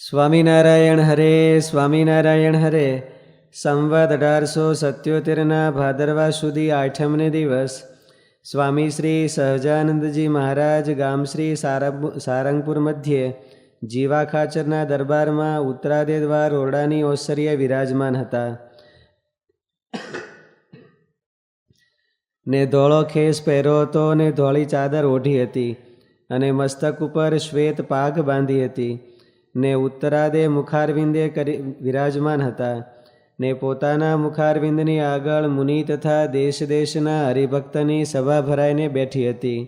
સ્વામિનારાયણ હરે સ્વામિનારાયણ હરે. સંવત અઢારસો સત્યોતેરના ભાદરવા સુધી આઠમને દિવસ. સ્વામી શ્રી સહજાનંદજી મહારાજ ગામશ્રી સારંગપુર મધ્યે જીવા ખાચરના દરબારમાં ઉત્તરાદે દ્વાર ઓરડાની ઓસરીએ વિરાજમાન હતા. ને ધોળો ખેસ પહેર્યો હતો ને ધોળી ચાદર ઓઢી હતી અને મસ્તક ઉપર શ્વેત પાઘ બાંધી હતી. ને ઉત્તરાદે મુખારવિંદે કરી વિરાજમાન હતા. ને પોતાના મુખારવિંદની આગળ મુનિ તથા દેશ દેશના હરિભક્તની સભા ભરાઈને બેઠી હતી.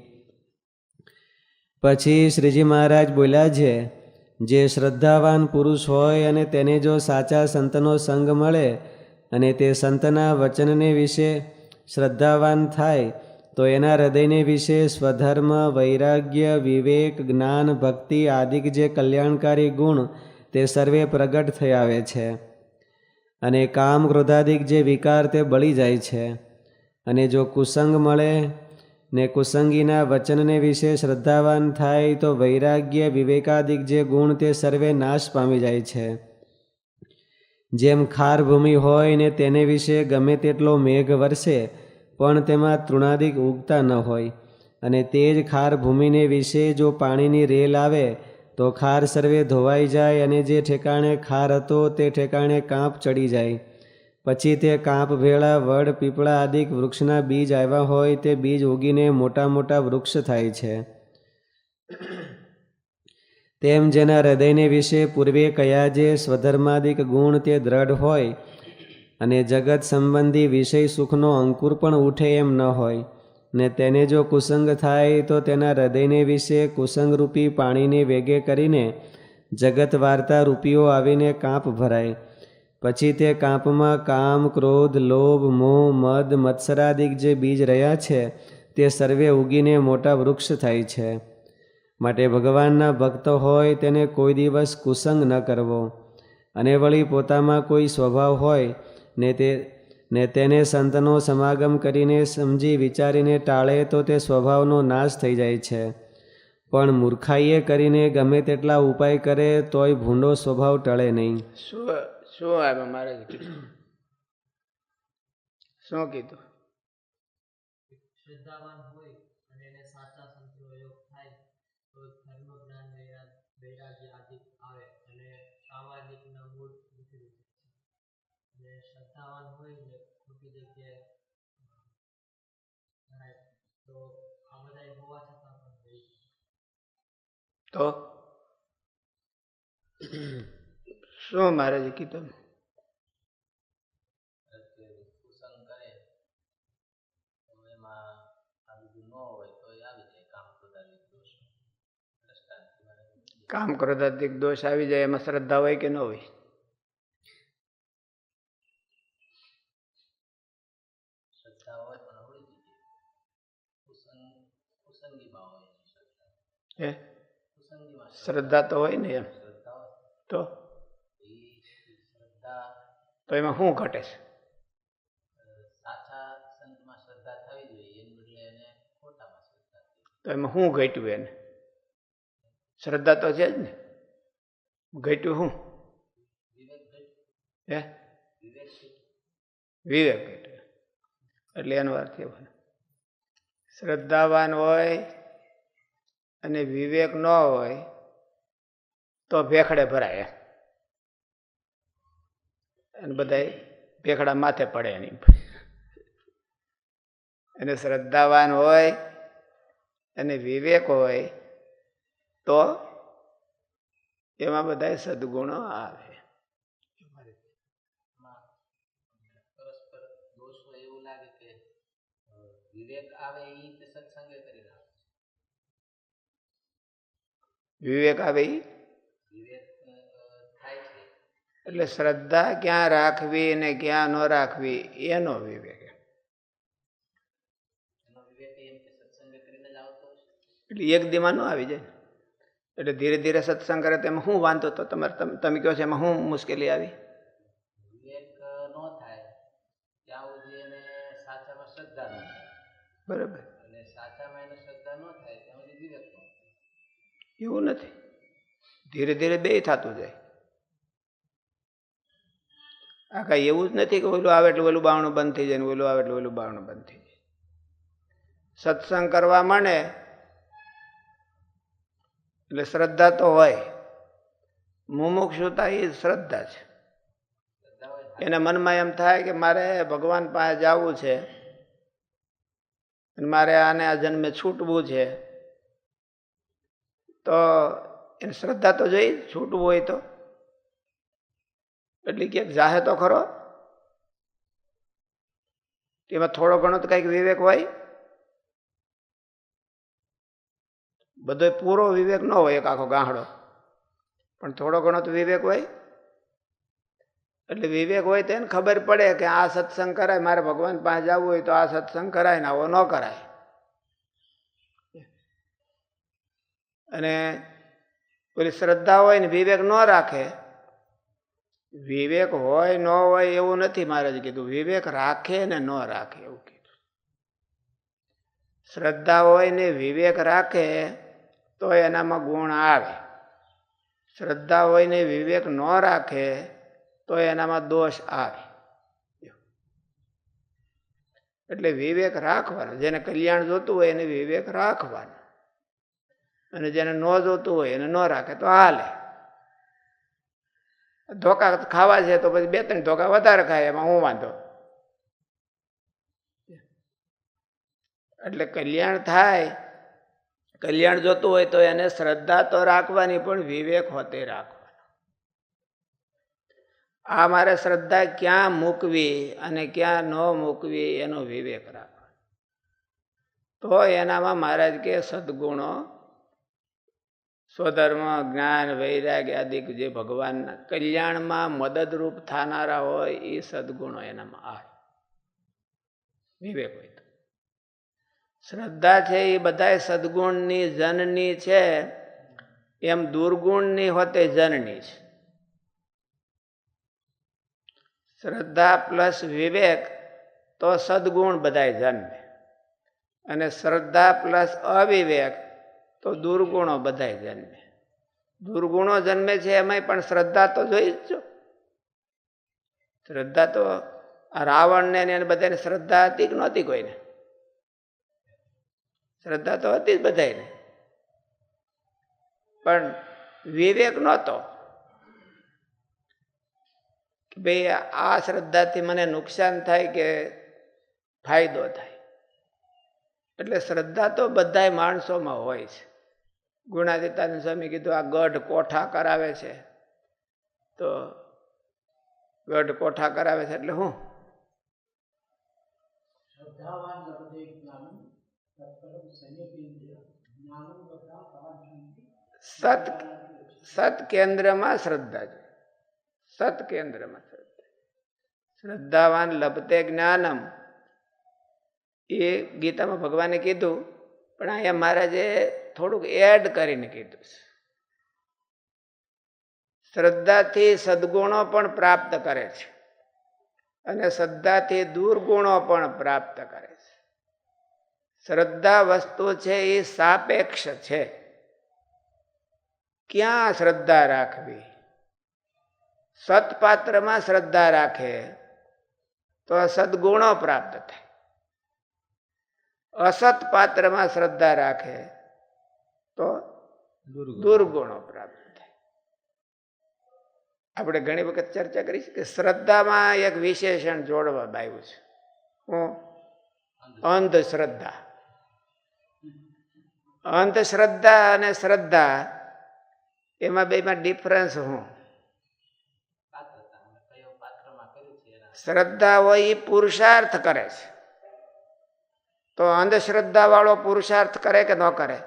પછી શ્રીજી મહારાજ બોલ્યા છે, જે શ્રદ્ધાવાન પુરુષ હોય અને તેને જો સાચા સંતનો સંગ મળે અને તે સંતના વચનને વિશે શ્રદ્ધાવાન થાય તો એના હૃદયને વિશે સ્વધર્મ, વૈરાગ્ય, વિવેક, જ્ઞાન, ભક્તિ આદિક જે કલ્યાણકારી ગુણ તે સર્વે પ્રગટ થઈ આવે છે. અને કામ ક્રોધાદિક જે વિકાર તે બળી જાય છે. અને જો કુસંગ મળે ને કુસંગીના વચનને વિશે શ્રદ્ધાવાન થાય તો વૈરાગ્ય, વિવેકાદિક જે ગુણ તે સર્વે નાશ પામી જાય છે. જેમ ખાર ભૂમિ હોય ને તેને વિશે ગમે તેટલો મેઘ વરસે પણ તેમાં તૃણાદિક ઉગતા ન હોય. અને તે જ ખાર ભૂમિને વિશે જો પાણીની રેલ આવે, તો ખાર સર્વે ધોવાઈ જાય અને જે ઠેકાણે ખાર હતો તે ઠેકાણે કાંપ ચડી જાય. પછી તે કાંપ ભેળા, વડ, પીપળા આદિક વૃક્ષના બીજ આવ્યા હોય તે બીજ ઉગીને મોટા મોટા વૃક્ષ થાય છે. તેમ જેના હૃદયને વિશે પૂર્વે કયા જે સ્વધર્માદિક ગુણ તે દ્રઢ હોય અને જગત સંબંધી વિષય સુખનો અંકુર પણ ઉઠે એમ ન હોય. ને તેને જો કુસંગ થાય તો તેના હૃદયને વિશે કુસંગરૂપી પાણીને વેગે કરીને જગત વાર્તા રૂપીઓ આવીને કાંપ ભરાય. પછી તે કાંપમાં કામ, ક્રોધ, લોભ, મોહ, મદ, મત્સરાદિક જે બીજ રહ્યા છે, તે સર્વે ઉગીને મોટા વૃક્ષ થાય છે. માટે ભગવાનના ભક્ત હોય તેને કોઈ દિવસ કુસંગ ન કરવો. અને વળી પોતામાં કોઈ સ્વભાવ હોય ને તે ને તેને સંતનો સમાગમ કરીને સમજી વિચારીને ટાળે તો તે સ્વભાવનો નાશ થઈ જાય છે. પણ મૂર્ખાઈએ કરીને ગમે તેટલા ઉપાય કરે તોય ભૂંડો સ્વભાવ ટળે નહીં. શું શું આવે મારે શું કીધું? અને હોય ને ખોટી જગ્યાએ તો આ બધા હોવા છતાં પણ થઈ તો? શું મારે કીધું કામ ક્રોધાધિક દોષ આવી જાય એમાં શ્રદ્ધા હોય કે ન હોય શ્રદ્ધા હોય પણ અવળી જઈએ કુસંગ કુસંગીમાં હોય એની કુસંગીમાં શ્રદ્ધા તો હોય ને એમ. તો? તો એમાં શું ઘટે છે? તો એમાં શું ઘટ્યું એને? શ્રદ્ધા તો છે જ ને. ઘટ્યું શું? હે? વિવેક એટલે એનો અર્થ એવો શ્રદ્ધાવાન હોય અને વિવેક ન હોય તો ભેખડે ભરાય. અને બધા ભેખડા માથે પડે એની અને શ્રદ્ધાવાન હોય અને વિવેક હોય તો એમાં બધા સદગુણો આવે. વિવેક આવે એ સત્સંગે કરી વિવેક આવે એટલે શ્રદ્ધા ક્યાં રાખવી અને ક્યાં ન રાખવી, એનો વિવેક એટલે એક દીમાં ન આવી જાય. એટલે ધીરે ધીરે સત્સંગ કરે તેમાં શું વાંધો તો તમારે તમે કહો છો એમાં શું મુશ્કેલી આવી? બરાબર. સાચામાં એને શ્રદ્ધા ન થાય ત્યાં સુધી વિવેક એવું નથી. ધીરે ધીરે બે થતું જાય. આ કાંઈ એવું જ નથી કે ઓલું આવે એટલે ઓલું બાવણું બંધ થઈ જાય ને ઓલું આવે એટલે ઓલું બાવણું બંધ થઈ જાય. સત્સંગ કરવા માંડે એટલે શ્રદ્ધા તો હોય. મુમુક્ષુતા એ શ્રદ્ધા છે. એના મનમાં એમ થાય કે મારે ભગવાન પાસે જવું છે મારે આને આ જન્મે છૂટવું છે. તો એને શ્રદ્ધા તો જોઈ, છૂટવું હોય તો. એટલે ક્યાંક જાહે તો ખરો. એમાં થોડો ઘણો તો કંઈક વિવેક હોય. બધો પૂરો વિવેક ન હોય એક આખો ગાંહડો. પણ થોડો ઘણો તો વિવેક હોય. એટલે વિવેક હોય તો એને ખબર પડે કે આ સત્સંગ કરાય, મારે ભગવાન પાસે જવું હોય તો આ સત્સંગ કરાય ને આવો ન કરાય. અને પેલી શ્રદ્ધા હોય ને વિવેક ન રાખે, વિવેક હોય, ન હોય એવું નથી મહારાજ કીધું. વિવેક રાખે ને ન રાખે એવું કીધું. શ્રદ્ધા હોય ને વિવેક રાખે તો એનામાં ગુણ આવે. શ્રદ્ધા હોય ને વિવેક ન રાખે તો એનામાં દોષ આવે. એટલે વિવેક રાખવાનો, જેને કલ્યાણ જોતું હોય એને વિવેક રાખવાનો. અને જેને ન જોતું હોય એને ન રાખે, તો હાલે. ધોકા ખાવા છે તો પછી બે ત્રણ ધોકા વધારે ખાય, એમાં હું વાંધો? એટલે કલ્યાણ થાય. કલ્યાણ જોતું હોય તો એને શ્રદ્ધા તો રાખવાની, પણ વિવેક હોતે રાખવાનો. આ મારે શ્રદ્ધા ક્યાં મૂકવી અને ક્યાં ન મૂકવી એનો વિવેક રાખવાનો. તો એનામાં મહારાજ કે સદગુણો સ્વધર્મ, જ્ઞાન, વૈરાગ્ય આદિ જે ભગવાનના કલ્યાણમાં મદદરૂપ થનારા હોય એ સદગુણો એનામાં આવે. વિવેક હોય તો. શ્રદ્ધા છે એ બધા સદગુણની જનની છે. એમ દુર્ગુણની હોતે જનની છે. શ્રદ્ધા પ્લસ વિવેક તો સદગુણ બધાય જન્મે. અને શ્રદ્ધા પ્લસ અવિવેક તો દુર્ગુણો બધાય જન્મે. દુર્ગુણો જન્મે છે એમાંય પણ શ્રદ્ધા તો જોઈ જ છો. શ્રદ્ધા તો રાવણને એને બધાને શ્રદ્ધા હતી કે નહોતી કોઈને? શ્રદ્ધા તો હતી જ બધાને પણ વિવેક નહોતો. કે ભાઈ આ શ્રદ્ધાથી મને નુકસાન થાય કે ફાયદો થાય? એટલે શ્રદ્ધા તો બધાય માણસોમાં હોય છે. ગુણાદિતાનંદ સ્વામી કીધું આ ગઢ કોઠા કરાવે છે. તો ગઢ કોઠા કરાવે છે એટલે હું? સત સત કેન્દ્રમાં શ્રદ્ધા છે. સત કેન્દ્રમાં શ્રદ્ધા. શ્રદ્ધાવાન લભતે જ્ઞાનમ. એ ગીતામાં ભગવાને કીધું પણ અહીંયા મહારાજે થોડુંક એડ કરીને કીધું છે. શ્રદ્ધાથી સદગુણો પણ પ્રાપ્ત કરે છે. અને શ્રદ્ધાથી દુર્ગુણો પણ પ્રાપ્ત કરે છે. શ્રદ્ધા વસ્તુ છે એ સાપેક્ષ છે. ક્યાં શ્રદ્ધા રાખવી? સત્પાત્રમાં શ્રદ્ધા રાખે તો સદગુણો પ્રાપ્ત થાય. અસત પાત્રમાં શ્રદ્ધા રાખે તો દુર્ગુણો. પ્રાપ્ત થાય. આપણે ઘણી વખત ચર્ચા કરી છે કે શ્રદ્ધામાં એક વિશેષણ જોડવા આવ્યું છે. હું? અંધશ્રદ્ધા. અંધશ્રદ્ધા અને શ્રદ્ધા એમાં બેમાં ડિફરન્સ હું? શ્રદ્ધા હોય એ પુરુષાર્થ કરે છે. તો અંધશ્રદ્ધા વાળો પુરુષાર્થ કરે કે ન કરે?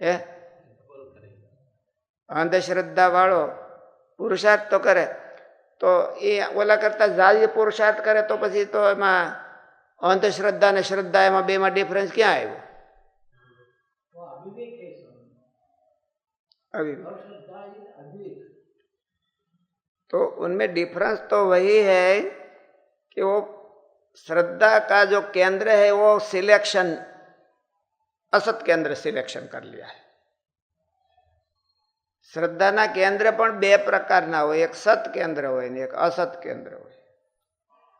એ ડબલ કરી અંધશ્રદ્ધા વાળો પુરુષાર્થ તો કરે તો એ ઓલા કરતા જાજી પુરુષાર્થ કરે તો પછી તો એમાં અંધશ્રદ્ધા ને શ્રદ્ધા એમાં બેમાં ડિફરન્સ ક્યાં આવ્યો अविवेक तो उनमें डिफरेंस तो वही है कि वो श्रद्धा का जो केंद्र है वो सिलेक्शन असत केंद्र सिलेक्शन कर लिया है શ્રદ્ધાના કેન્દ્ર પણ બે પ્રકારના હોય એક સત કેન્દ્ર હોય ને એક અસત કેન્દ્ર હોય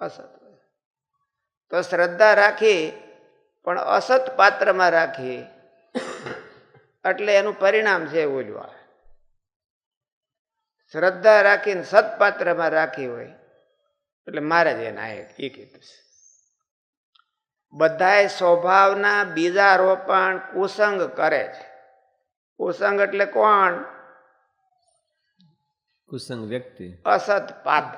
અસત હોય તો શ્રદ્ધા રાખી પણ અસત પાત્રમાં રાખી એટલે એનું પરિણામ છે ઓલું આવે શ્રદ્ધા રાખીને સત્પાત્રમાં રાખી હોય એટલે મારે જ એના એ એ કીધું છે બધાય સ્વભાવના બીજા રોપણ કુસંગ કરે છે. કુસંગ એટલે કોણ? કુસંગ વ્યક્તિ. અસત પાત્ર.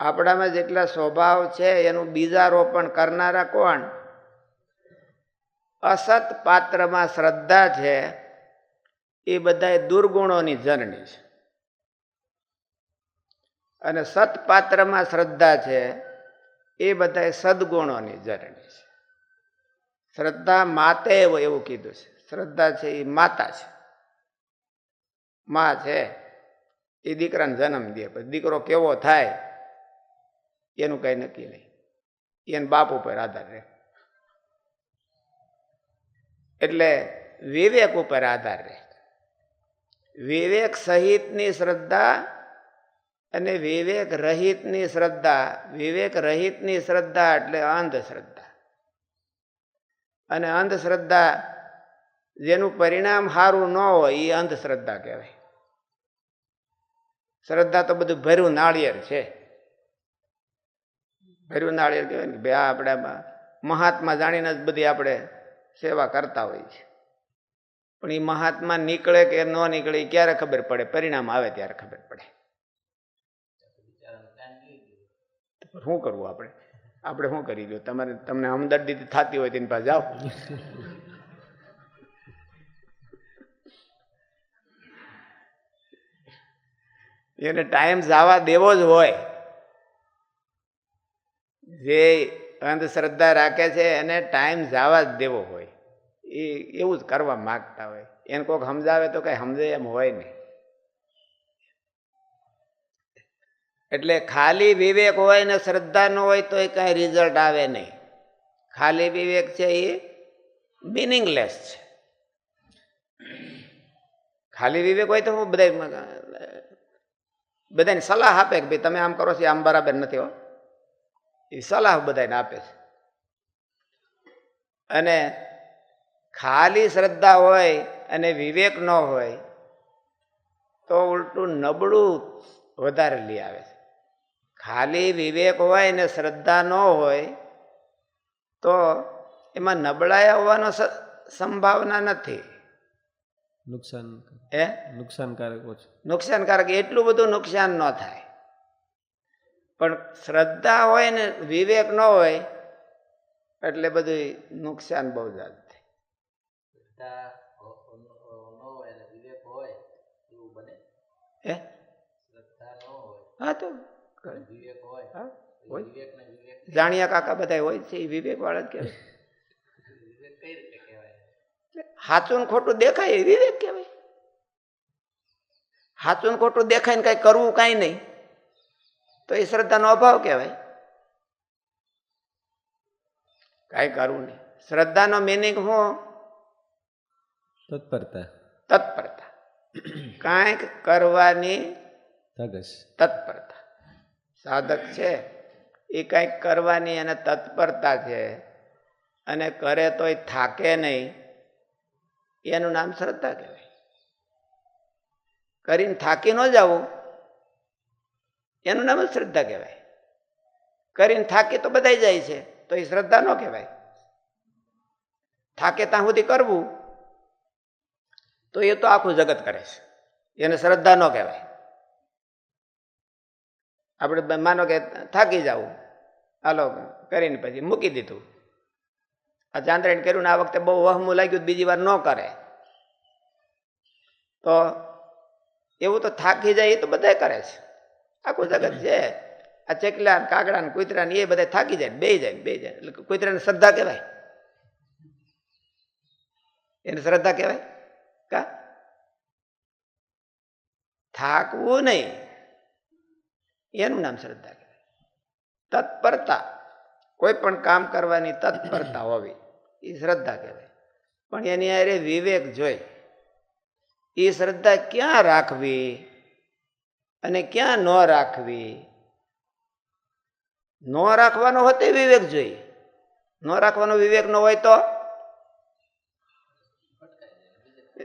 આપણામાં જેટલા સ્વભાવ છે એનું બીજા રોપણ કરનારા કોણ? અસત પાત્રમાં શ્રદ્ધા છે એ બધા દુર્ગુણોની જનની છે. અને સત પાત્રમાં શ્રદ્ધા છે એ બધા સદગુણોની જરણી છે. શ્રદ્ધા માતે એવું કીધું છે. શ્રદ્ધા છે એ માતા છે. મા છે એ દીકરાને જન્મ દે. પછી દીકરો કેવો થાય, એનું કઈ નક્કી નહીં. એને બાપ ઉપર આધાર રહે. એટલે વિવેક ઉપર આધાર રહે. વિવેક સહિતની શ્રદ્ધા અને વિવેક રહિતની શ્રદ્ધા વિવેક રહિતની શ્રદ્ધા એટલે અંધશ્રદ્ધા. અને અંધશ્રદ્ધા જેનું પરિણામ સારું ન હોય એ અંધશ્રદ્ધા કહેવાય. શ્રદ્ધા તો બધું ભર્યું નાળિયેર છે. ભર્યું નાળિયેર કહેવાય ને ભાઈ આ આપણે મહાત્મા જાણીને જ બધી આપણે સેવા કરતા હોય છે. પણ એ મહાત્મા નીકળે કે ન નીકળે એ ક્યારે ખબર પડે? પરિણામ આવે ત્યારે ખબર પડે બિચારાને ટાઈમ લઈ ગયો શું કરવું આપણે? આપણે શું કરી લો તમારે, તમને હમદર્દી થતી હોય તેની પાસે જાઓ. એને ટાઈમ જવા દેવો જ હોય. જે અંધશ્રદ્ધા રાખે છે, એને ટાઈમ જવા જ દેવો હોય. એ એવું જ કરવા માગતા હોય. એને કોઈક સમજાવે તો કઈ સમજે એમ હોય નહીં. એટલે ખાલી વિવેક હોય ને શ્રદ્ધા ન હોય તો એ કાંઈ રિઝલ્ટ આવે નહીં. ખાલી વિવેક છે એ મિનિંગલેસ છે. ખાલી વિવેક હોય તો હું બધા બધાને સલાહ આપે કે ભાઈ તમે આમ કરો છો આમ બરાબર નથી હો. એ સલાહ બધાને આપે છે. અને ખાલી શ્રદ્ધા હોય અને વિવેક ન હોય તો ઉલટું નબળું વધારે લઈ આવે છે. ખાલી વિવેક હોય ને શ્રદ્ધા ન હોય તો એમાં નબળાઈ આવવાનો સ- સંભાવના નથી. નુકસાન એ નુકસાનકારક ઓછું. નુકસાનકારક એટલું બધું નુકસાન ન થાય. પણ શ્રદ્ધા હોય ને વિવેક ન હોય એટલે બધું નુકસાન બહુ જાત થાય શ્રદ્ધા હો- હો- ન હોય અને વિવેક હોય એવું બને. હે? શ્રદ્ધા ન હોય. હા તો વિવેક હોય. હા, તો હોય. વિવેક ને વિવેક જાણ્યા કાકા બધા હોય છે એ વિવેક વાળા જ કહેવાય. હાચું કઈ કહેવાય? સાચું ખોટું દેખાય એ વિવેક કહેવાય. હાચું ખોટું દેખાય ને કઈ કરવું કાંઈ નહીં. તો એ શ્રદ્ધાનો અભાવ કહેવાય. કાંઈ કરવું નહીં. શ્રદ્ધાનો મિનિંગ હું? તત્પરતા. તત્પરતા. કાંઈક કરવાની તત્પરતા. સાધક છે, એ કંઈક કરવાની એને તત્પરતા છે અને કરે તોય થાકે નહીં, એનું નામ શ્રદ્ધા કહેવાય. કરીને થાકી ન જવું એનું નામ જ શ્રદ્ધા કહેવાય. કરીને થાકી તો બધા જાય છે, તો એ શ્રદ્ધા ન કહેવાય. થાકે ત્યાં સુધી કરવું, તો એ તો આખું જગત કરે છે, એને શ્રદ્ધા ન કહેવાય. આપણે માનો કે થાકી જવું. હાલો, કરીને પછી મૂકી દીધું. આ ચાંદ્રાયણ કર્યું ને આ વખતે બહુ વહમું લાગ્યું બીજી વાર ન કરે. તો એવું તો થાકી જાય એ તો બધા કરે છે. આખું જગત છે. આ ચેકલા ને કાગડા ને કુતરા ને એ બધા થાકી જાય બે જાય બે જાય. એટલે કૂતરાને શ્રદ્ધા કહેવાય. એને શ્રદ્ધા કહેવાય? કા? થાકવું નહીં. એનું નામ શ્રદ્ધા કહેવાય. તત્પરતા, કોઈ પણ કામ કરવાની તત્પરતા હોવી, એ શ્રદ્ધા કહેવાય. પણ એની અરે વિવેક જોઈ, એ શ્રદ્ધા ક્યાં રાખવી અને ક્યાં ન રાખવી? ન રાખવાનો હોય તે વિવેક જોઈ. ન રાખવાનો વિવેક ન હોય તો?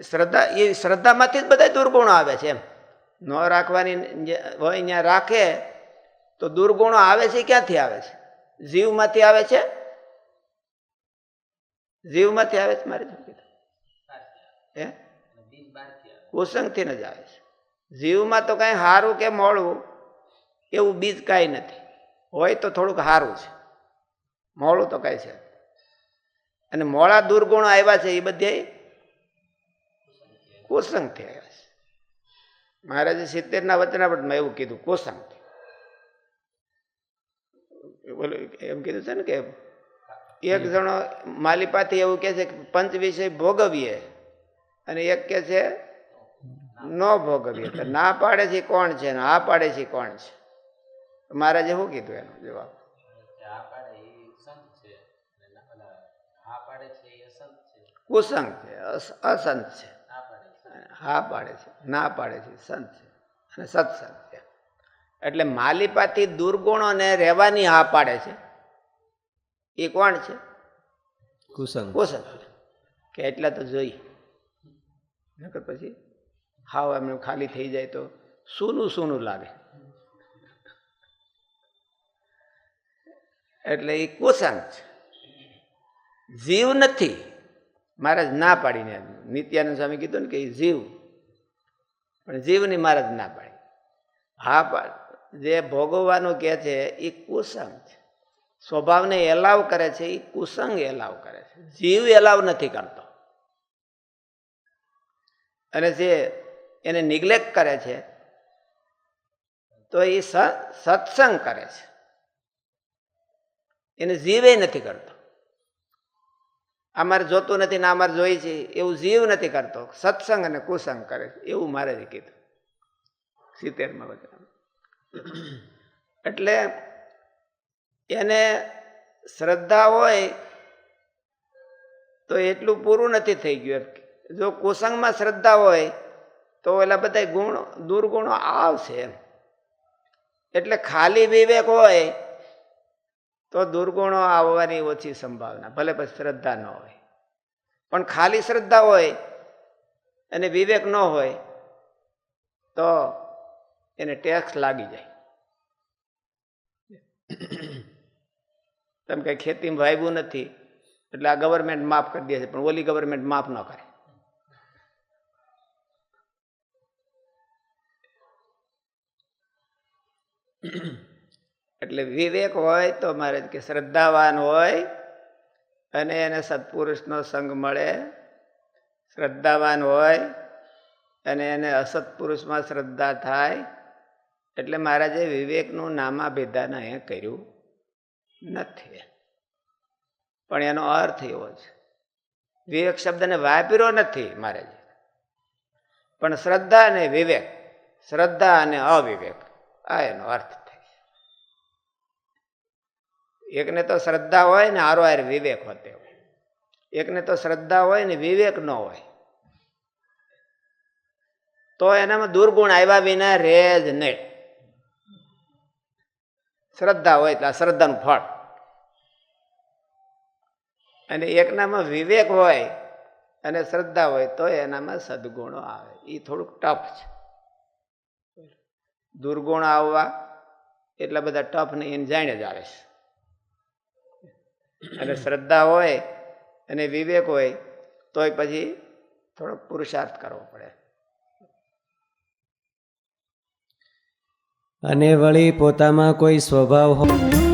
શ્રદ્ધા, એ શ્રદ્ધામાંથી જ બધા દુર્ગુણો આવે છે એમ. ન રાખવાની હોય ત્યાં રાખે, તો દુર્ગુણો આવે છે, ક્યાંથી આવે છે? જીવમાંથી આવે છે? જીવમાંથી આવે છે મારી હે? કુસંગથી જ આવે છે. જીવમાં તો કાંઈ સારું કે મોડું, એવું બીજ કાંઈ નથી. હોય તો થોડુંક સારું છે. મોડું તો કાંઈ છે અને મોડા દુર્ગુણો આવ્યા છે એ બધે કુસંગથી આવ્યા મહારાજે સિત્તેરના વચનાવટમાં એવું કીધું બોલો એમ કીધું છે ને કે એક જણો માલિપાથી એવું કહે છે કે પંચ વિષય ભોગવીએ અને એક કે છે ન ભોગવીએ. તો ના પાડે છે કોણ છે ને આ પાડે છે કોણ છે? મહારાજે શું કીધું એનો જવાબ? અને કુસંગ છે અસંત છે. હા પાડે છે ના પાડે છે સંત છે અને સત્સંગ છે. એટલે માલિપાથી દુર્ગુણોને રહેવાની હા પાડે છે. એ કોણ છે? કુસંગ. કુસંગ. કે એટલા તો જોઈએ નકર પછી હાવ એમને ખાલી થઈ જાય તો સૂનું સૂનું લાગે. એટલે એ કુસંગ છે. જીવ નથી. મહારાજ ના પાડીને નિત્યાનંદ સ્વામી કીધું ને કે એ જીવ. પણ જીવની મહારાજ ના પાડી. હા પાડ જે ભોગવવાનું કહે છે એ કુસંગ છે. સ્વભાવને એલાવ કરે છે એ કુસંગ એલાવ કરે છે. જીવ એલાવ નથી કરતો. અને જે એને નિગ્લેક્ટ કરે છે, તો એ સત્સંગ કરે છે. એને જીવે નથી કરતો. અમારે જોતું નથી ને અમારે જોઈ છે, એવું જીવ નથી કરતો. સત્સંગ અને કુસંગ કરે એવું મારે કીધું. સિત્તેરમાં બધા એટલે એને શ્રદ્ધા હોય તો એટલું પૂરું નથી થઈ ગયું જો કુસંગમાં શ્રદ્ધા હોય તો એલા બધા ગુણ, દુર્ગુણો આવશે એમ. એટલે ખાલી વિવેક હોય તો દુર્ગુણો આવવાની ઓછી સંભાવના, ભલે પછી શ્રદ્ધા ન હોય. પણ ખાલી શ્રદ્ધા હોય અને વિવેક ન હોય, તો એને ટેક્સ લાગી જાય. તમે કઈ ખેતીમાં વાવ્યું નથી, એટલે આ ગવર્મેન્ટ માફ કરી દે છે, પણ ઓલી ગવર્મેન્ટ માફ ન કરે. એટલે વિવેક હોય તો મારે કે શ્રદ્ધાવાન હોય અને એને સત્પુરુષનો સંગ મળે. શ્રદ્ધાવાન હોય અને એને અસત્પુરુષમાં શ્રદ્ધા થાય. એટલે મહારાજે વિવેકનું નામાભેદાન અહીંયા કર્યું નથી. પણ એનો અર્થ એવો છે. વિવેક શબ્દને વાપર્યો નથી મહારાજે પણ શ્રદ્ધા અને વિવેક, શ્રદ્ધા અને અવિવેક, આ એનો અર્થ એકને તો શ્રદ્ધા હોય ને આરો આર વિવેક હોતે હોય. એકને તો શ્રદ્ધા હોય ને વિવેક ન હોય. તો એનામાં દુર્ગુણ આવ્યા વિના રહે જ નહીં. શ્રદ્ધા હોય આ શ્રદ્ધાનું ફળ. અને એકનામાં વિવેક હોય અને શ્રદ્ધા હોય તો એનામાં સદગુણો આવે. એ થોડુંક ટફ છે. દુર્ગુણ આવવા એટલા બધા ટફ ને એને જાણે જ આવે છે. અને શ્રદ્ધા હોય અને વિવેક હોય, તોય પછી થોડોક પુરુષાર્થ કરવો પડે. અને વળી પોતામાં કોઈ સ્વભાવ હોય